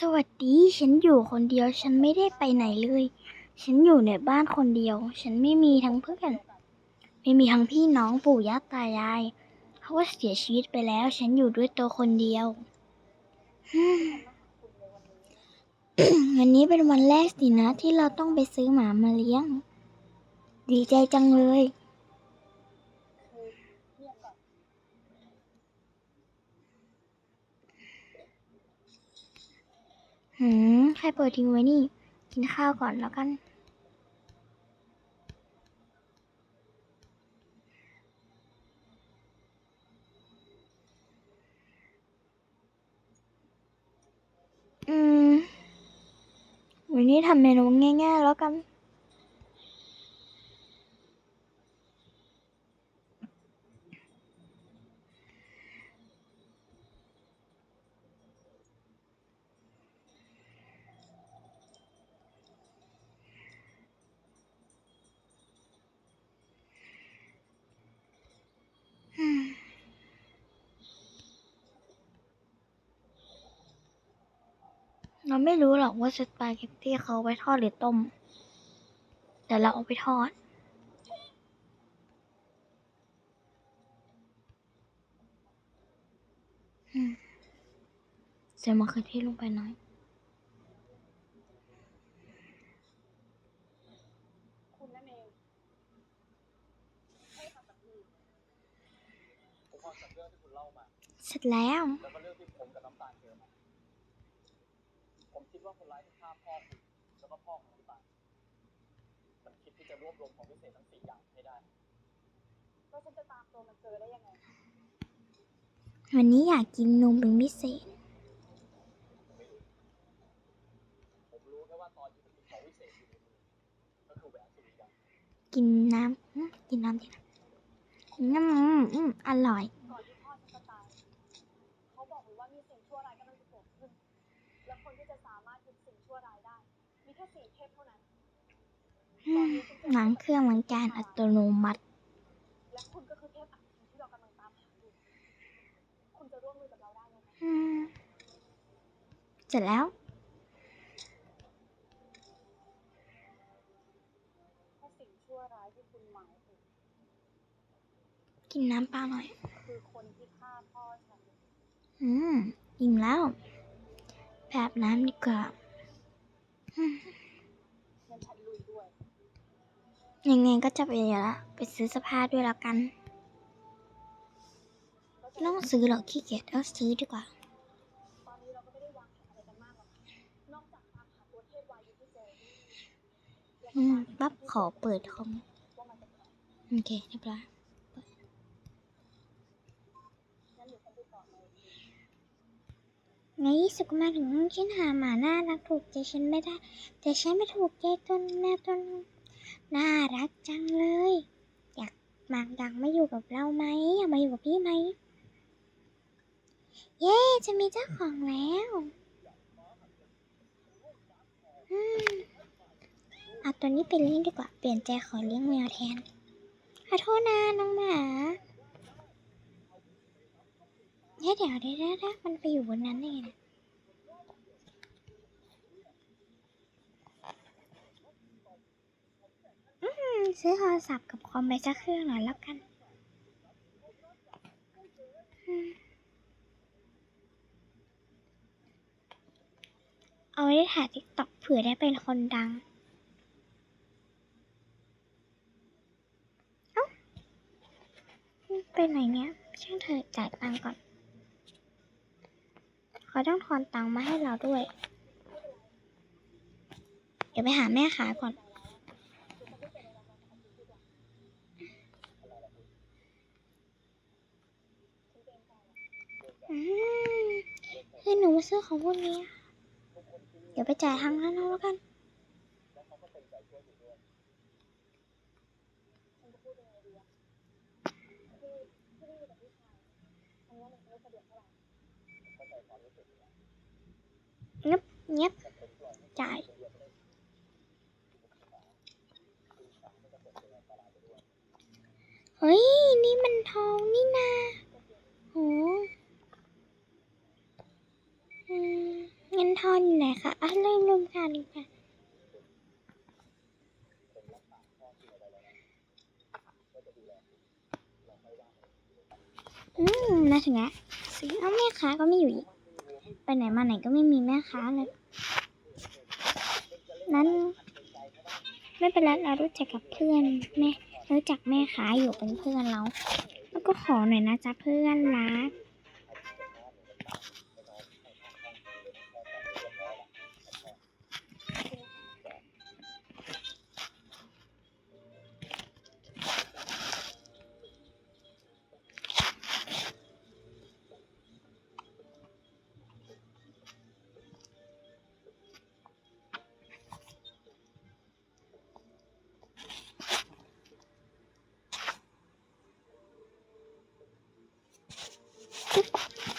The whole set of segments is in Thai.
สวัสดี ฉันอยู่คนเดียว ฉันไม่ได้ไปไหนเลย ฉันอยู่ในบ้านคนเดียว ฉันไม่มีทั้งเพื่อน ไม่มีทั้งพี่น้องปู่ย่าตายาย เขาว่าเสียชีวิตไปแล้ว ฉันอยู่ด้วยตัวคนเดียว วันนี้เป็นวันแรกสินะที่เราต้องไปซื้อหมามาเลี้ยง ดีใจจังเลย หืม ใครเปิดทิ้งไว้นี่ กินข้าวก่อนแล้วกัน อืม วันนี้ทำเมนูง่ายๆแล้วกัน เราไม่รู้หรอกว่าสปาเกตตี้เขาเอาไว้ทอดหรือต้ม แต่เราเอาไปทอดอืมใส่มะเขือเทศลงไปหน่อยคุณนั่นเองให้ทำ ที่จะรวบรวมของพิเศษทั้งสี่อย่างให้ได้แล้วฉันจะตามตัวมันเจอได้ยังไงวันนี้อยากกินนมเป็นพิเศษ ผมรู้แค่ว่าตอนนี้มันมีของวิเศษอยู่ในมือก็คือแหวนสุริยันกินน้ำอืมกินน้ำดีนะอืมอืมอร่อย ก่อนที่พ่อฉันจะตายเขาบอกเลยว่ามีสิ่งชั่วร้ายกำลังจะเกิดขึ้น และคนที่จะสามารถหยุดสิ่งชั่วร้ายได้ มีแค่สี่เทพเท่านั้น ตอนนี้ฉันเจอ ล้างเครื่องล้างจานอัตโนมัติ และคุณก็คือเทพอัคคีที่เรากำลังตามหาอยู่ คุณจะร่วมมือกับเราได้ไหมอืมเสร็จแล้ว ถ้าสิ่งชั่วร้ายที่คุณหมายถึงกินน้ำเปล่าหน่อย คือคนที่ฆ่าพ่อฉัน อืม อิ่มแล้ว แบบน้ำดีกว่าอืม งั้นฉันลุยด้วย ยังไงก็จะไปอยู่ละไปซื้อเสื้อผ้าด้วยแล้วกันไม่ต้องซื้อหรอกขี้เกียจเอาซื้อดีกว่าตอนนี้เราก็ไม่ได้วางอะไรจะมากนอกจากค่ะคุณเทวดายุทธิเสด็จบับขอเปิดคอมโอเคเรียบร้อยไปต่อเลยในที่สุกมาถึงห้องฉันหาหมาน่ารักถูกใจฉันไม่ได้ แต่ฉันไม่ถูกใจต้นแม่ต้น น่ารักจังเลย อยากมาอยากมาอยู่กับเราไหมอยากมาอยู่กับพี่ไหม เย้ จะมีเจ้าของแล้วอเอาตัวนี้ไปเลี้ยงดีกว่า เปลี่ยนใจขอเลี้ยงแมวแทน ขอโทษนะน้องหมาเดี๋ยวเดี๋ยวเดี๋ยวเดี๋ยวเดี๋ยวมันไปอยู่บนนั้นได้ไงอืม ซื้อโทรศัพท์กับคอมไปสักเครื่องหน่อยแล้วกันเอาไว้ถ่ายติ๊กต็อกเผื่อได้เป็นคนดัง เอ้าไปไหนเนี่ยช่างเธอจ่ายตังก่อน เขาต้องทอนตังมาให้เราด้วย เดี๋ยวไปหาแม่ขายก่อน อืมคือหนูมาซื้อของพวกนี้ เดี๋ยวไปจ่ายทางร้านเราแล้วกัน เงียบเงียบจ่ายเฮ้ย นี่มันทองนี่นาโหอื มงั้นทอนอยู่ไหนคะอะลืมลืมค่มค่ะผมรักษาพ่อนะก็จะดูแลคุณเราค่อยว่ากันอืมมาถึงแล้วสิเอาแม่ค้าก็ไม่อยู่อีกไปไหนมาไหนก็ไม่มีแม่ค้าเลย นั้นไม่เป็นไรเรารู้จักกับเพื่อนแม่รู้จักแม่ค้าอยู่เป็นเพื่อนเรา แล้วก็ขอหน่อยนะจ๊ะเพื่อนรัก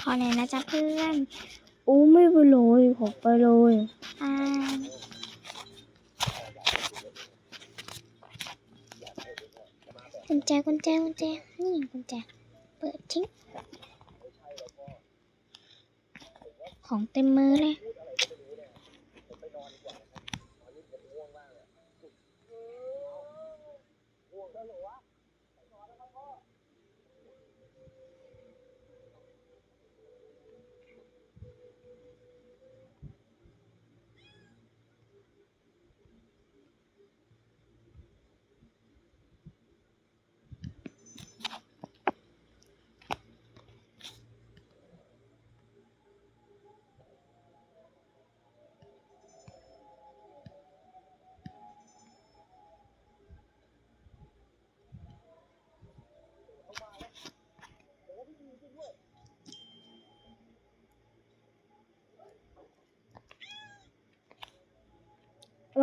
ขอหน่อยนะจ๊ะเพื่อนโอ้ไม่ไปเลยผมไปเลยอ่ากุญแจกุญแจกุญแจนี่กุญแจเปิดทิ้งของเต็มมือเลย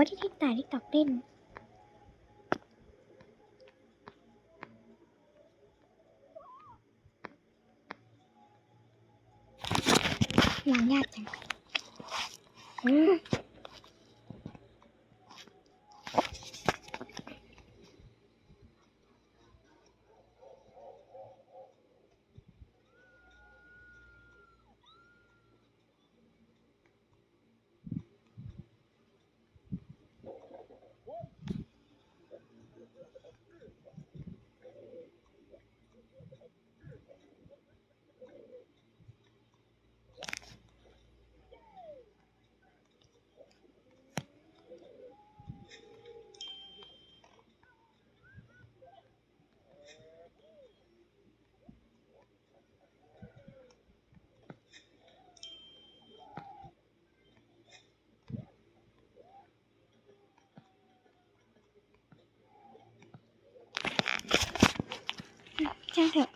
ที่ทิกตายที่ตอกเล่นหลังยากจังอืม ช่า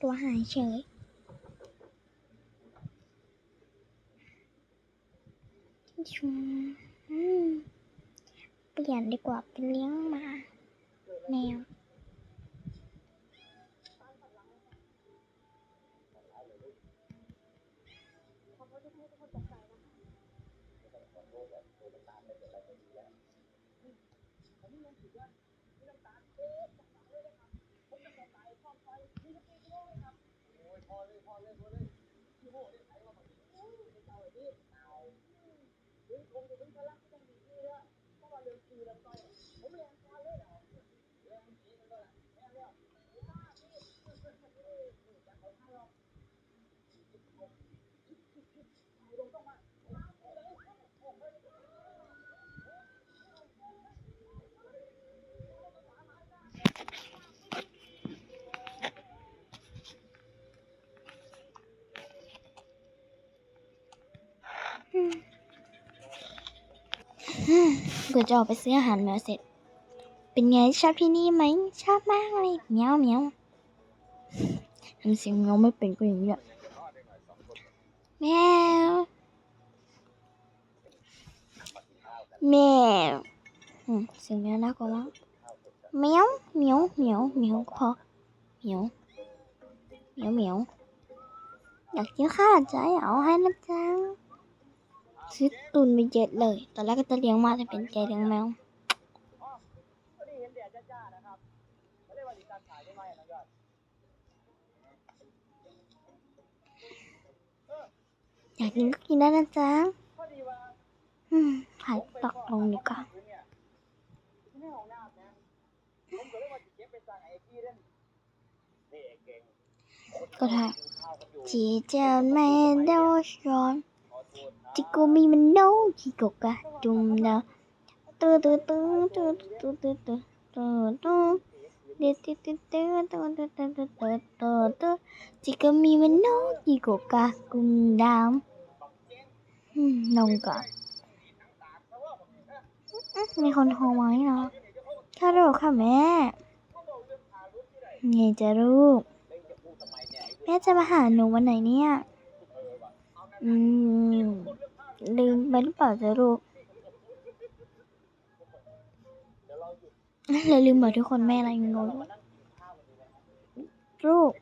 ตัวหายเฉย ชุมเปลี่ยนดีกว่าเป็นเลี้ยงหมา แมว ขอโเกิดจะออกไปซื้ออาหารแมวเสร็จ เป็นไงชอบที่นี่ไหม ชอบมากเลยเมียวเมียวทำเสียงเมียวไม่เป็นก็อย่างนี้แแมวแมวเสียงเมียวน่ากลัวมากเมียวเมียวเมียวเมียวพอเมียวเมียวเมียวอยากกินข้าวจ้ะเอาให้นะจ๊ะ ซื้อตุนไปเยอะเลย ตอนแรกก็จะเลี้ยงมาจะเป็นใจเลี้ยงแมวอยากกินก็กินได้นะจ๊ะหายตักลงดีกว่าก็ได้จีเจ้าไม่ได้ร้อน จิโกมีมันโนจิโกกะจุมดาตื้อตื้อตื้อตื้อตื้อตื้อตื้อตื้อตื้อเด็ดตื้อตื้อตื้อตื้อตื้อตื้อตื้อตื้อตื้อตื้อจิโกมีมันโนจิโกกะกุมดามอืมลงก่อนมีคนโทรมาให้เนาะค่ะลูกค่ะแม่ ไงจะลูก แม่จะมาหาหนูวันไหนเนี่ย อืมลืมไปหรือเปล่าจ๊ะลูกเราลืมบอกทุกคนแม่อะไรงงลูก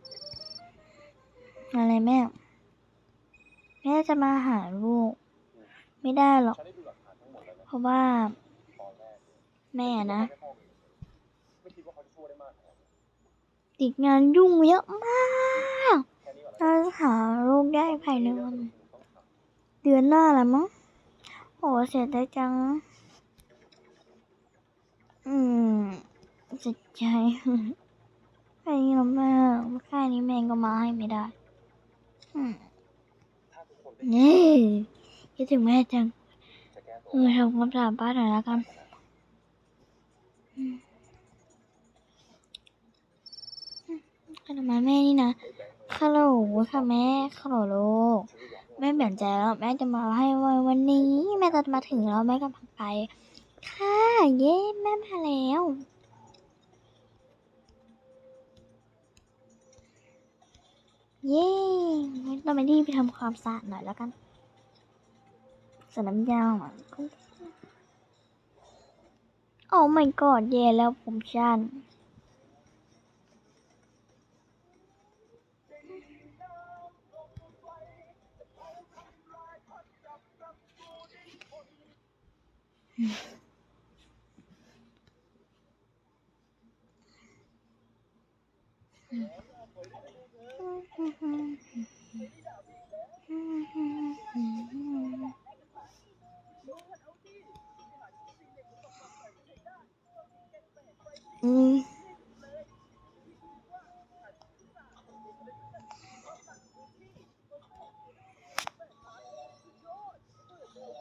อะไรแม่ แม่จะมาหาลูก ไม่ได้หรอก เพราะว่า แม่นะ ติดงานยุ่งเยอะมากเราจะหาลูกได้ภายในวัน ดือนหน้าละมั้งโหเสียใจจัง อืมเสียใจแค่นี้เราแม่แค่นี้แม่ก็มาให้ไม่ได้อืมนี่คิดถึงแม่จังเออทำความสะอาดบ้านหน่อยแล้วกันอืมขนมมาแม่นี่นะฮัลโหลค่ะแม่ฮัลโหลลูก แม่เปลี่ยนใจแล้วแม่จะมาให้วันวันนี้ แม่จะมาถึงแล้วแม่กำลังไป ค่ะ เย้แม่มาแล้วเย้เราไปรีบไปทำความสะอาดหน่อยแล้วกันสน้ำยาอะโอ้ my god เย่แล้วผมชัน 음.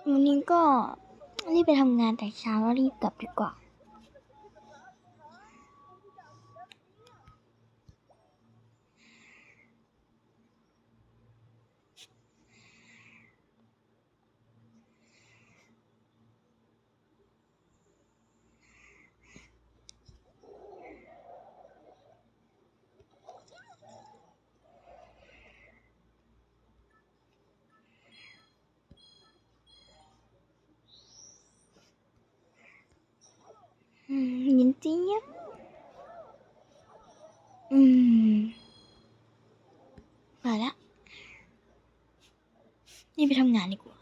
그러니까 รีบไปทำงานแต่เช้าแล้วรีบกลับดีกว่า ยินจริงเนี่ยอืมมาละ นี่ไปทำงานดีกว่า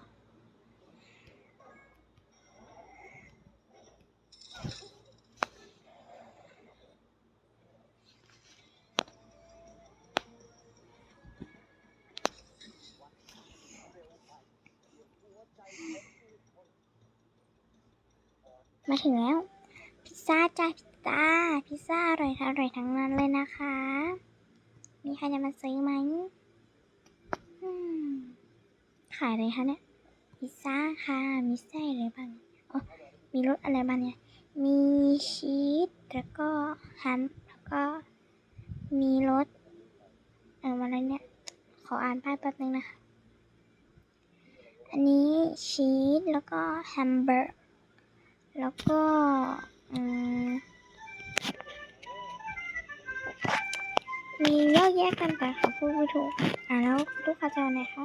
มาถึงแล้ว พิซซ่าจ้าพิซซ่า พิซซ่าอร่อยอร่อยทั้งนั้นเลยนะคะ มีใครจะมาซื้อไหมอืมขายอะไรคะเนี่ย พิซซ่าค่ะ มีไส้อะไรบ้างอ๋อมีรส อะไรบ้างเนี่ย มีชีส แล้วก็แฮมแล้วก็มีรสเอ่ออะไรเนี่ย ขออ่านป้ายแป๊บนึงนะคะ อันนี้ชีส แล้วก็แฮมเบอร์ แล้วก็อืมมีเยอะแยะกันแต่ขอพูดไม่ถูก อ่าแล้วลูกค้าจะเอาไหนคะ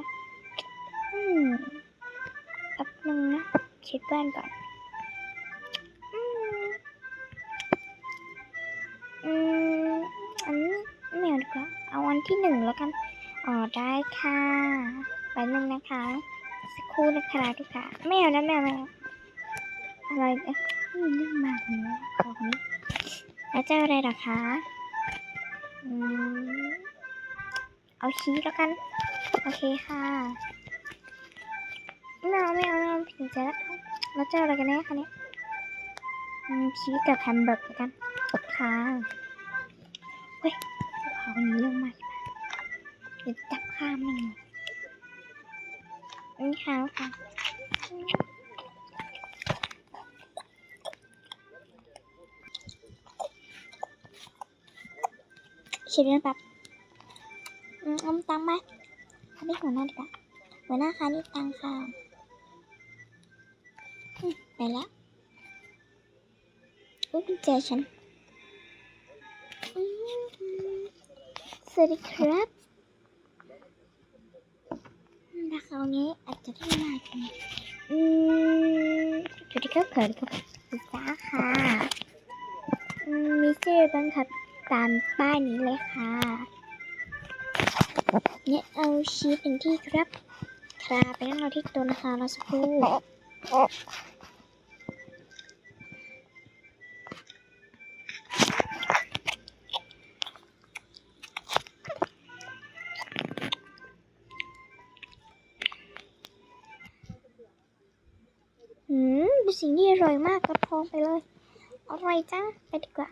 อืมแป๊บนึงนะคิดแว่นก่อน อืมอันนี้ไม่เอาดีกว่าเอาวันที่หนึ่งแล้วกันอ๋อได้ค่ะแป๊บนึงนะคะสักครู่นะคะทุกค่ะไม่เอานะไม่เอาไม่เอาอะไรเอ๊ะนี่เรื่องมากเลยนะขอคนนี้แล้วจะอาอะไรหรอคะอืมเอาชีสแล้วกัน โอเคค่ะไม่เอาไม่เอาไม่เอาถึงใจแล้วแล้วจะอาอะไรกันแน่คะเนี่ยชีสกับแฮมเบอร์เกอ ร์กันค่ะเฮ้ยขอคนนี้เรื่องมากเดี๋ยวจับข้ามันนี่ค่ะค่ะชิมด้วยแบบอืมอาตังไหมอันนี้หัวหน้าดีกว่าหัวหน้าคะนี่ตังค่ะไปแล้วอุ้ยกุญแจฉัน สวัสดีครับอืมราคานี้อาจจะได้มากกว่านี้อืมสวัสดีครับเขินครับศึกษาค่ะอืมมีชื่อบ้างครับตามป้ายนี้เลยค่ะเนี่ยเอาชีสเป็นที่ครับคลาไปนั่งรอที่โต๊ะนะคะรอสักครู่ ร่อยมากกระทองไปเลยอร่อยจังไปดีกว่า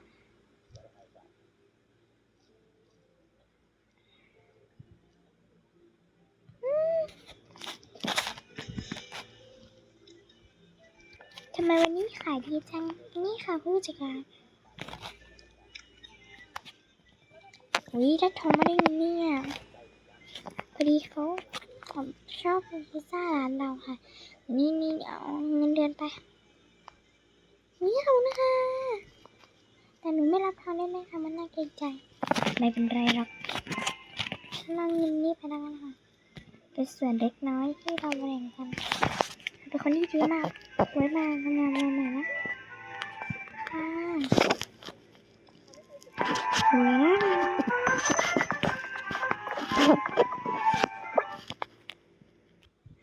ทำไมวันนี้ขายดีจัง นี่ค่ะผู้จัดการวิถ้าทรมาได้ยินเนี่ยพอดีเขาผมชอบพิซซ่าร้านเราค่ะ นี่นี่เอาเงินเดือนไป นี่เขานะคะแต่หนูไม่รับเขาได้ไหมคะมันน่าเกรงใจ ไม่เป็นไรหรอกฉันเอาเงินนี้ไปแล้วกันค่ะเป็นส่วนเล็กน้อยที่เราแบ่งกันเป็นคนที่ดีมากไว้มาทำงานมาใหม่นะค่ะสวยนะ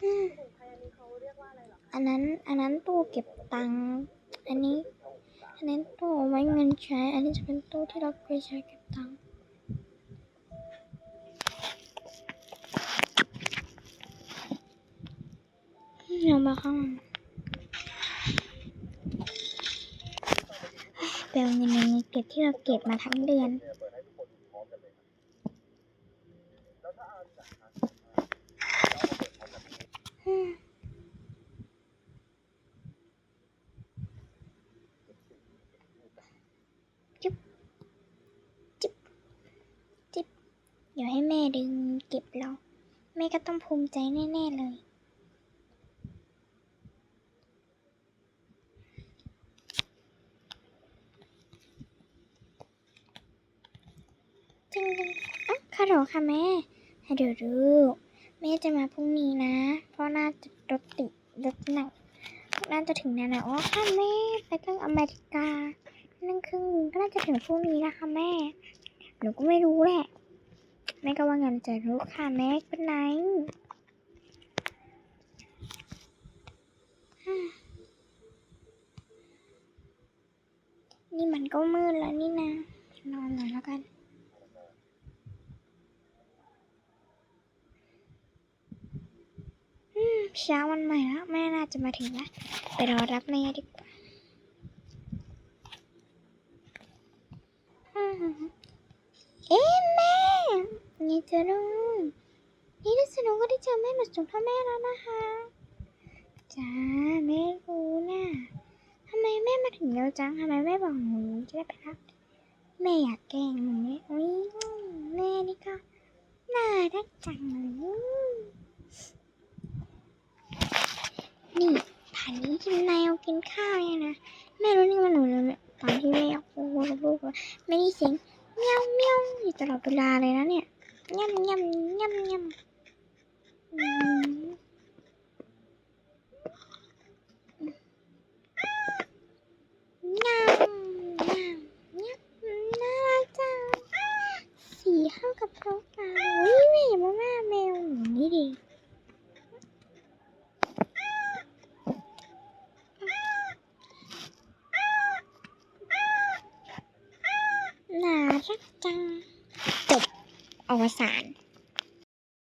อืมสมุนไพรอันนี้เขาฮ่าอะไรเหรอคะอันนั้นอันนั้นตู้เก็บตังค์ อันนี้อันนั้ตู้ไว้เงินใช้ อันนี้จะเป็นตู้ที่เราเคยใช้เก็บตังค์เรามาเข้ามาเปลเงินในนี้เก็บที่เราเก็บมาทั้งเดือนอืมจิ๊บจิ๊บจิ๊บเแม่ดึงเก็บเรา แม่ก็ต้องภูมิใจแน่ ๆ เลย จริงๆอะค่ะหรอค่ะแม่ให้เดี๋ยวดูแม่จะมาพรุ่งนี้นะ เพราะน่าจะรถติดรถหนักน่าจะถึงนานแล้วอ๋อค่ะแม่ไปเครื่องอเมริกา นั่งเครื่องบินก็น่าจะถึงพรุ่งนี้นะคะแม่ หนูก็ไม่รู้แหละ ก็ว่างันจะรู้ค่ะแม่เป็นไรอืมนี่มันก็มืดแล้วนี่นะ นอนหน่อยแล้วกันเช้าวันใหม่แล้ว แม่น่าจะมาถึงแล้วไปรอรับแม่ดีกว่า เธอรุ่งนี่ถ้าสนุกก็ได้เจอแม่หมดสุขพ่อแม่แล้วนะคะจ้าแม่รู้นะ่ะทำไมแม่มาถึงเร็วจังทำไมแม่บอกหนูจะได้ไปรับแม่อยากแกงหนูแม่โอ้ยแม่นี่ก็น่ารักจังเลยนี่ผ่านนี้กินแมวกินข้าวเนี่ยนะแม่รู้นี่ว่าหนูเลยตอนที่แม่ออกพูดลูกไม่ได้เสียงเมียวเมียวอยู่ตลอดเวลาเลยนะเนี่ย nhâm nhâm nhâm nhâm. Không gặp cậu vào Ui, mẹ, bố ma mèo. Nghĩ đi. Là rất căng chụp. อวสาน